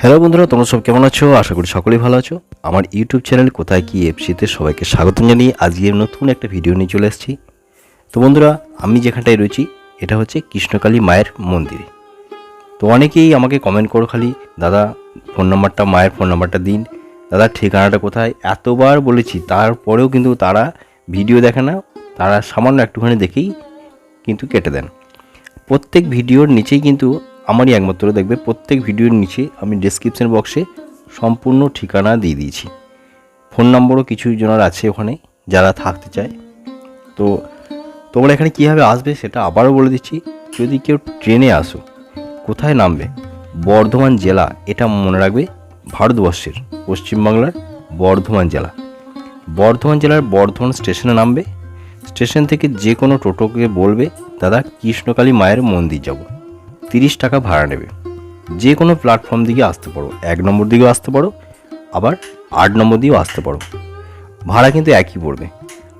Hello বন্ধুরা, তোমরা সব কেমন আছো? আশা করি সকলেই ভালো আছো। আমার ইউটিউব চ্যানেল কোথায় কি এফসিতে সবাইকে স্বাগত জানিয়ে আজকে নতুন একটা ভিডিও নিয়ে চলে এসেছি তো বন্ধুরা, আমি যেখানটায় রয়েছি, এটা হচ্ছে কৃষ্ণকালী মায়ের মন্দিরে। তো অনেকেই আমাকে কমেন্ট করো খালি, দাদা ফোন নাম্বারটা মায়ের ফোন নাম্বারটা দিন। দাদা, ঠিকানাটা কোথায়? এতবার বলেছি, তারপরেও কিন্তু তারা ভিডিও দেখে না, তারা সামান্য একটুখানি দেখেই কিন্তু কেটে দেন। প্রত্যেক ভিডিওর নিচেই কিন্তু আমারই একমাত্র, দেখবে প্রত্যেক ভিডিওর নিচে আমি ডেসক্রিপশন বক্সে সম্পূর্ণ ঠিকানা দিয়ে দিয়েছি। ফোন নম্বরও কিছু জনের আছে ওখানে, যারা থাকতে চায়। তো তোমরা এখানে কীভাবে আসবে সেটা আবারও বলে দিচ্ছি। যদি কেউ ট্রেনে আসো, কোথায় নামবে? বর্ধমান জেলা, এটা মনে রাখবে ভারতবর্ষের, পশ্চিমবাংলার বর্ধমান জেলা। বর্ধমান জেলার বর্ধমান স্টেশনে নামবে। স্টেশন থেকে যে কোনো টোটোকে বলবে, দাদা, কৃষ্ণকালী মায়ের মন্দির যাব। তিরিশ টাকা ভাড়া নেবে। যে কোনো প্ল্যাটফর্ম দিকে আসতে পারো। এক নম্বর দিকেও আসতে পারো, আবার আট নম্বর দিয়েও আসতে পারো। ভাড়া কিন্তু একই পড়বে।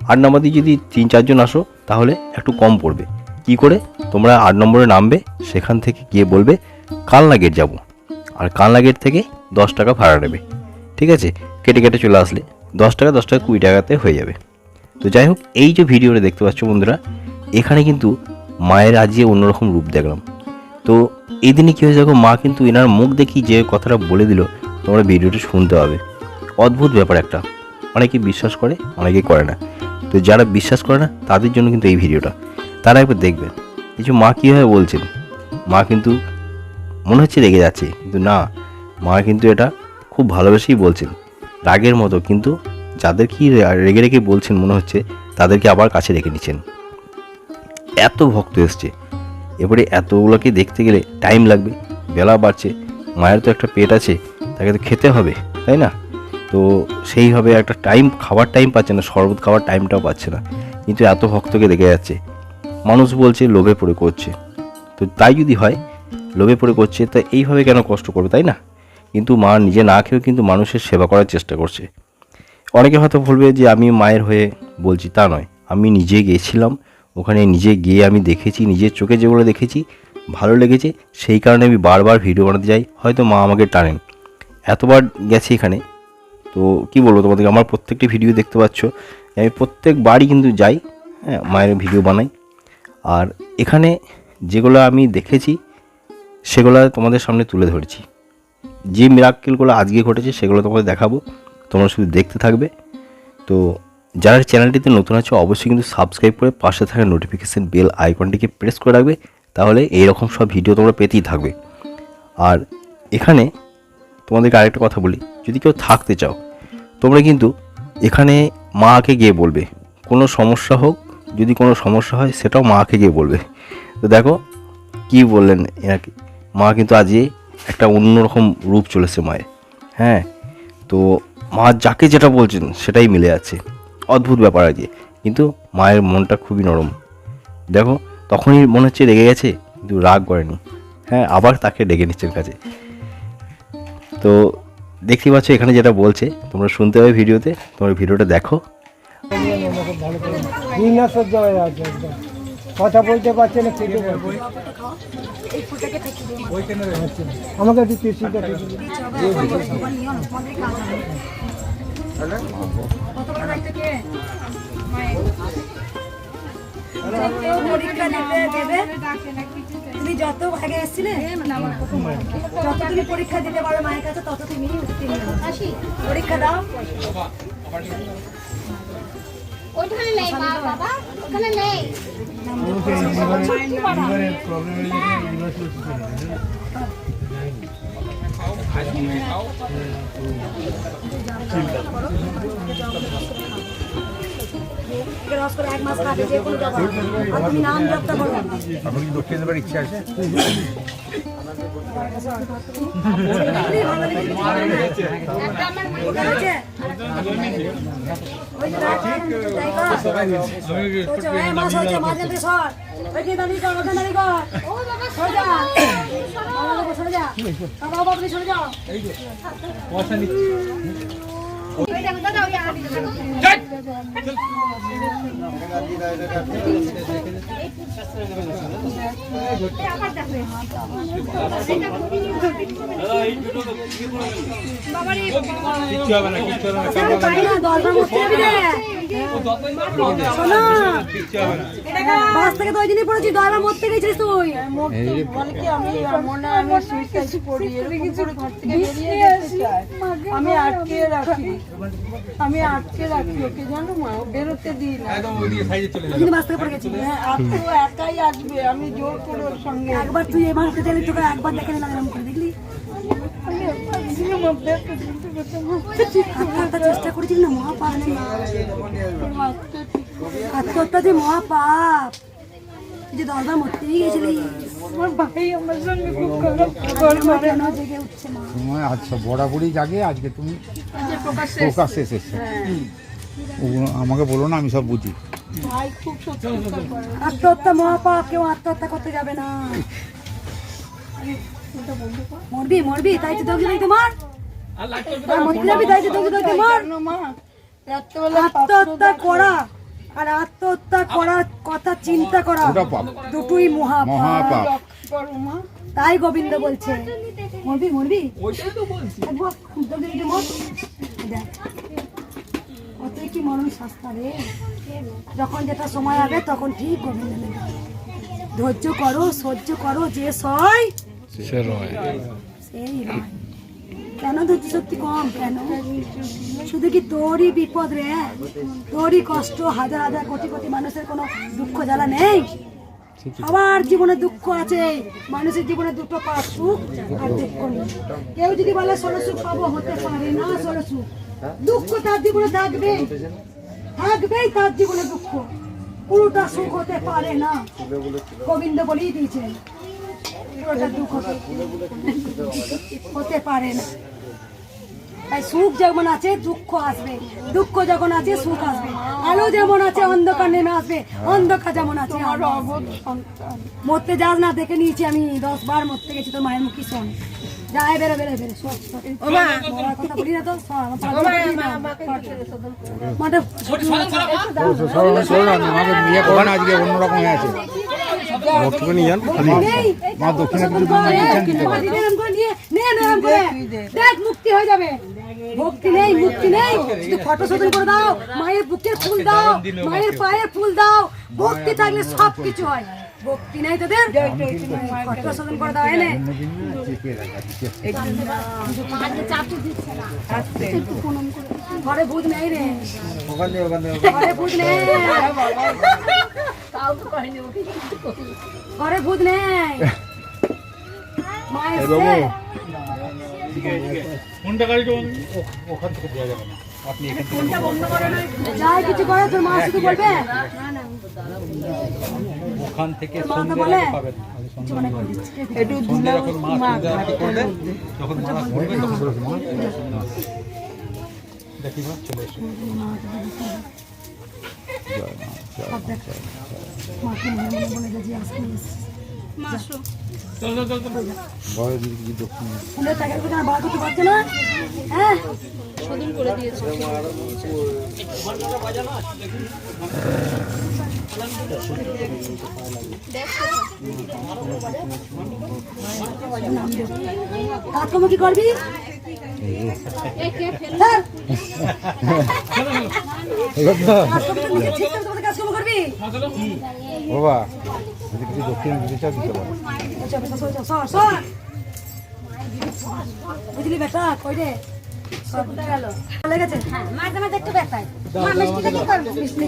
আট নম্বর দিয়ে যদি তিন চারজন আসো, তাহলে একটু কম পড়বে। কি করে? তোমরা আট নম্বরে নামবে, সেখান থেকে গিয়ে বলবে, কালনা গেট যাব। আর কালনা গেট থেকে দশ টাকা ভাড়া নেবে। ঠিক আছে? কেটে কেটে চলে আসলে দশ টাকা দশ টাকা কুড়ি টাকাতে হয়ে যাবে। তো যাই হোক, এই যে ভিডিওটা দেখতে পাচ্ছ বন্ধুরা, এখানে কিন্তু মায়ের আজকে অন্যরকম রূপ দেখলাম। তো এই দিনে কী হয়েছে দেখো, মা কিন্তু এনার মুখ দেখি যে কথাটা বলে দিল, তোমরা ভিডিওটা শুনতে হবে। অদ্ভুত ব্যাপার একটা। অনেকে বিশ্বাস করে, অনেকে করে না। তো যারা বিশ্বাস করে না, তাদের জন্য কিন্তু এই ভিডিওটা। তারা একবার দেখবেন কিছু মা কীভাবে বলছেন? মা কিন্তু মনে হচ্ছে রেগে যাচ্ছে। কিন্তু না, মা কিন্তু এটা খুব ভালোবেসেই বলছেন। রাগের মতো, কিন্তু যাদের কি রেগে রেগে বলছেন মনে হচ্ছে, তাদেরকে আবার কাছে রেখে নিচ্ছেন। এত ভক্ত এসছে। এবারে এতগুলোকে দেখতে গেলে টাইম লাগবে, বেলা বাড়ছে, মায়ের তো একটা পেট আছে, তাকে তো খেতে হবে, তাই না? তো সেইভাবে একটা টাইম খাবার টাইম পাচ্ছে না, শরবত খাওয়ার টাইমটাও পাচ্ছে না, কিন্তু এত ভক্তকে দেখে যাচ্ছে, মানুষ বলছে লোভে পড়ে করছে, তো তাই যদি হয়, লোভে পড়ে করছে, তা এইভাবে কেন কষ্ট করবে, তাই না? কিন্তু মা নিজে না খেয়েও কিন্তু মানুষের সেবা করার চেষ্টা করছে, অনেকে হয়তো বলবে যে আমি মায়ের হয়ে বলছি তা নয়, আমি নিজে গিয়েছিলাম ওখানে নিজে গিয়ে আমি দেখেছি, নিজের চোখে যেগুলো দেখেছি, ভালো লেগেছে, সেই কারণে আমি বারবার ভিডিও বানাতে যাই, হয়তো মা আমাকে টানেন। এতবার গেছি এখানে। তো কি বলব তোমাদেরকে আমার প্রত্যেকটি ভিডিও দেখতে পাচ্ছ। আমি প্রত্যেকবারই কিন্তু যাই হ্যাঁ মায়ের ভিডিও বানাই। আর এখানে যেগুলো আমি দেখেছি, সেগুলো তোমাদের সামনে তুলে ধরেছি। যে মিরাক্কেলগুলো আজকে ঘটেছে, সেগুলো তোমাদের দেখাবো। তোমরা শুধু দেখতে থাকবে। তো যারা চ্যানেলটিতে নতুন আছে, অবশ্যই কিন্তু সাবস্ক্রাইব করে পাশে থাকা নোটিফিকেশান বেল আইকনটিকে প্রেস করে রাখবে, তাহলে এইরকম সব ভিডিও তোমরা পেতেই থাকবে। আর এখানে তোমাদেরকে আরেকটা কথা বলি, যদি কেউ থাকতে চাও, তোমরা কিন্তু এখানে মাকে গিয়ে বলবে। কোনো সমস্যা হোক, যদি কোনো সমস্যা হয়, সেটাও মাকে গিয়ে বলবে। তো দেখো, কি বললেন এনাকে? মা কিন্তু আজকে একটা অন্যরকম রূপ চলেছে মায়ের। হ্যাঁ তো মা যাকে যেটা বলছেন, সেটাই মিলে যাচ্ছে। অদ্ভুত ব্যাপার আজকে কিন্তু মায়ের মনটা খুবই নরম। দেখো, তখনই মনে হচ্ছে রেগে গেছে, কিন্তু রাগ করেনি। হ্যাঁ আবার তাকে ডেকে নিচ্ছেন কাছে। তো দেখতে পাচ্ছ, এখানে যেটা বলছে, তোমরা শুনতে হবে ভিডিওতে, তোমরা ভিডিওটা দেখো। আছে কথা বলতে পারছে না আমাকে তুমি যত আগে এসেছিলে যত তুমি পরীক্ষা দিতে পারো মায়ের কাছে তত তুমি পরীক্ষা দাও। ওইখানে নেই বাবা ওখানে নেই। রস করে এক মাস কাটে যে কোনো জবা আর তুমি নাম জপটা করো আপনার কি দক্ষিণ দেবার ইচ্ছা আছে ওটা বাবা, আপনি সরে যাও। ওই আগে বাস থেকে তো ওই পড়েছি দরবার মরতে গেছিলিস তুই আমি আটকে রাখি। আমি আটকে রাখি ওকে জানো মা ও বেরোতে দিই না। একদম ওইদিকে সাইডে চলে যাবে। দিনই বাস পড়ে গেছিলি হ্যাঁ আর তো একাই আসবে আমি জোর করে ওর সঙ্গে। একবার তুই এই গেলি তোকে একবার দেখে নিলাম এরকম করে দেখলি? চেষ্টা করেছিলি না মহাপাপ। আত্মহত্যা যে মহাপাপ। তুই যে দরবার মরতেই গেছিলি। আমার ভাই আমার সঙ্গে খুব খারাপ ব্যবহার আমার করে। কেন জেগে উঠছে মা? তোমার আচ্ছা বরাবরই জাগে আজকে তুমি এসেছ। আমাকে বলো না আমি সব বুঝি। ভাই খুব সত্যি করে। আত্মহত্যা মহাপা কেউ আত্মহত্যা করতে যাবে না। মরবি মরবি তাই তো দৌড়ে দৌড়ে মার মরতে যাবি তাই তো দৌড়ে মার আত্মহত্যা করা। আর আত্মহত্যা করার কথা চিন্তা করা দুটোই মহাপাপ। তাই গোবিন্দ বলছে। মরবি মরবি? কতই কি মরণ সস্তা রে? যখন যেটা সময় হবে তখন ঠিক গোবিন্দ ধৈর্য করো সহ্য করো যে সয় সেই রয়। কেন ধৈর্য শক্তি কম কেন? শুধু কি তোরই বিপদ রে? তোরই কষ্ট হাজার হাজার কোটি কোটি মানুষের কোনো দুঃখ জ্বালা নেই? সবার জীবনে দুঃখ আছে মানুষের জীবনে দুটো পা সুখ আর দুঃখ নেই। কেউ যদি বলে ষোলো সুখ পাবো হতে পারে না ষোলো সুখ। দুঃখ তার জীবনে থাকবে। থাকবেই তার জীবনে দুঃখ। পুরোটা সুখ হতে পারে না। গোবিন্দ বলেই দিয়েছেন পুরোটা দুঃখ হতে- পারে না। তাই সুখ যেমন আছে দুঃখ আসবে। দুঃখ যখন আছে সুখ আসবে। আলো যেমন আছে অন্ধকার নেমে আসবে। অন্ধকার যেমন আছে মরতে যাস না দেখে নিয়েছি আমি। দশ বার মরতে গেছি তোর মায়ের মুখী শোন। যাই বেরো বেরো বেরো। কথা বলি না তো? সব, আমার পাগল বলি না। মাঠে সরো সরো না আমাকে বিয়ে করো না আজকে অন্যরকম হয়ে আছে। ভক্তি নেই। মা দক্ষিণে মা দিচ্ছেন দিতে পারে দিদি এরম করে নিয়ে, নে না এরম করে। দেখ মুক্তি হয়ে যাবে ভক্তি নেই মুক্তি নেই শুধু ফটো শোধন করে দাও মায়ের বুকের ফুল দাও মায়ের পায়ের ফুল দাও ভক্তি থাকলে সব কিছু হয় ভক্তি নেই তোদের ফটো শোধন করে দাও এনে ঘরে ভূত নেই রে। ঘরে ভূত নেই। ঘরে ভূত নেই। মায়ের সে ফোনটা গাড়ি ওখান থেকে দেওয়া যাবে না। আপনি এখান থেকে যাই কিছু করে তোর মা শুধু বলবে? ওখান থেকে তোর মা তো সন্ধ্যে বলে। পাবেন। কিছু মনে করে দিচ্ছি একটু ধুলো মা ঘাটে করবে যখন মারা ঘুরবে তখন দেখি মা চলে এসো। হ্যাঁ। কি করবি? হ্যাঁ? বাবা যদি কিছু দক্ষিণে দিতে চাও দিতে পারো। বুঝলি বেটা কই রে মাঝে মাঝে একটু ব্যথায় মা মিষ্টিটা কি করব মিষ্টি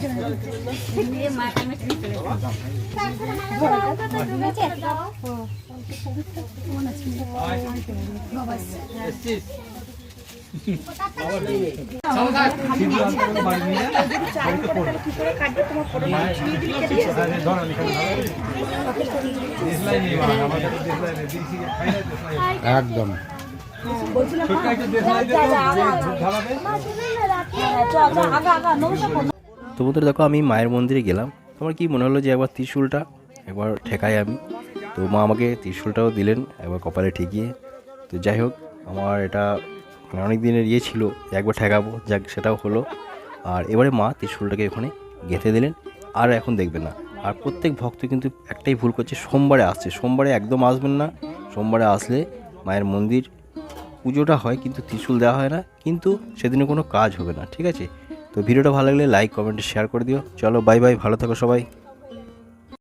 একদম। তো দেখো, আমি মায়ের মন্দিরে গেলাম। আমার কি মনে হলো যে একবার ত্রিশূলটা? একবার ঠেকাই আমি। তো মা আমাকে ত্রিশূলটাও দিলেন, একবার কপালে ঠেকিয়ে। তো যাই হোক, আমার এটা মানে অনেক দিনের ইয়ে ছিল একবার ঠেকাবো, যাক সেটাও হলো। আর এবারে মা ত্রিশূলটাকে ওখানে গেঁথে দিলেন, আর এখন দেখবে না। আর প্রত্যেক ভক্ত কিন্তু একটাই ভুল করছে, সোমবারে আসছে। সোমবারে একদম আসবেন না, সোমবারে আসলে মায়ের মন্দির পুজোটা হয়, কিন্তু ত্রিশূল দেওয়া হয় না, কিন্তু সেদিনে কোনো কাজ হবে না, ঠিক আছে? তো ভিডিওটা ভালো লাগলে লাইক কমেন্ট শেয়ার করে দিও। চলো বাই বাই ভালো থাকো সবাই।